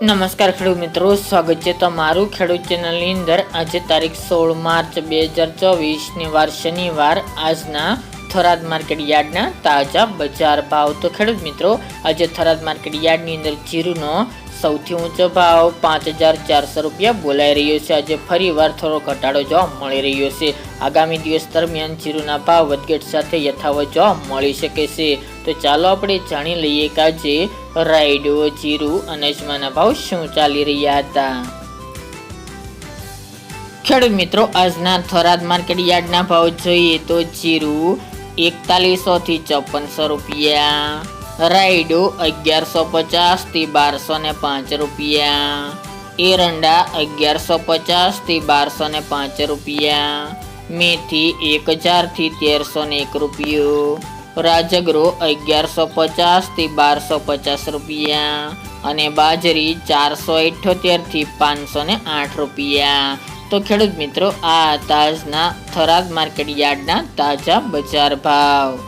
નમસ્કાર ખેડૂત મિત્રો, સ્વાગત છે તમારું ખેડૂત ચેનલની અંદર. આજે તારીખ સોળ માર્ચ બે હજાર ચોવીસની વાર શનિવાર. આજના થરાદ માર્કેટ યાર્ડના તાજા બજાર ભાવ. તો ખેડૂત મિત્રો, આજે થરાદ માર્કેટ યાર્ડની અંદર જીરુનો સૌથી ઊંચો ભાવ પાંચ હજાર ચારસો રૂપિયા બોલાઈ રહ્યો છે. આજે ફરીવાર થોડો ઘટાડો જોવા મળી રહ્યો છે. આગામી દિવસ દરમિયાન જીરુના ભાવ વધઘટ સાથે યથાવત જોવા મળી શકે છે. તો ચાલો આપણે જાણી લઈએ કે આજે રાયડો, જીરું અને અજમાના ભાવ શું ચાલી રહ્યા હતા? ખેડૂત મિત્રો, આજના થરાદ માર્કેટ યાર્ડના ભાવ જોઈએ તો જીરું એકતાલીસો થી ચોપનસો રૂપિયા, રાયડો અગિયારસો પચાસથી બારસો ને પાંચ રૂપિયા, એરંડા અગિયારસો પચાસથી બારસો ને પાંચ રૂપિયા, મેથી એક હજારથી તેરસો ને એક રૂપિયો રાજગરો અગિયારસો પચાસથી બારસો પચાસ રૂપિયા અને બાજરી ચારસો ઇઠ્યોતેરથી પાંચસો ને આઠ રૂપિયા. તો ખેડૂત મિત્રો, આ તાજના થરાદ માર્કેટ યાર્ડના તાજા બજાર ભાવ.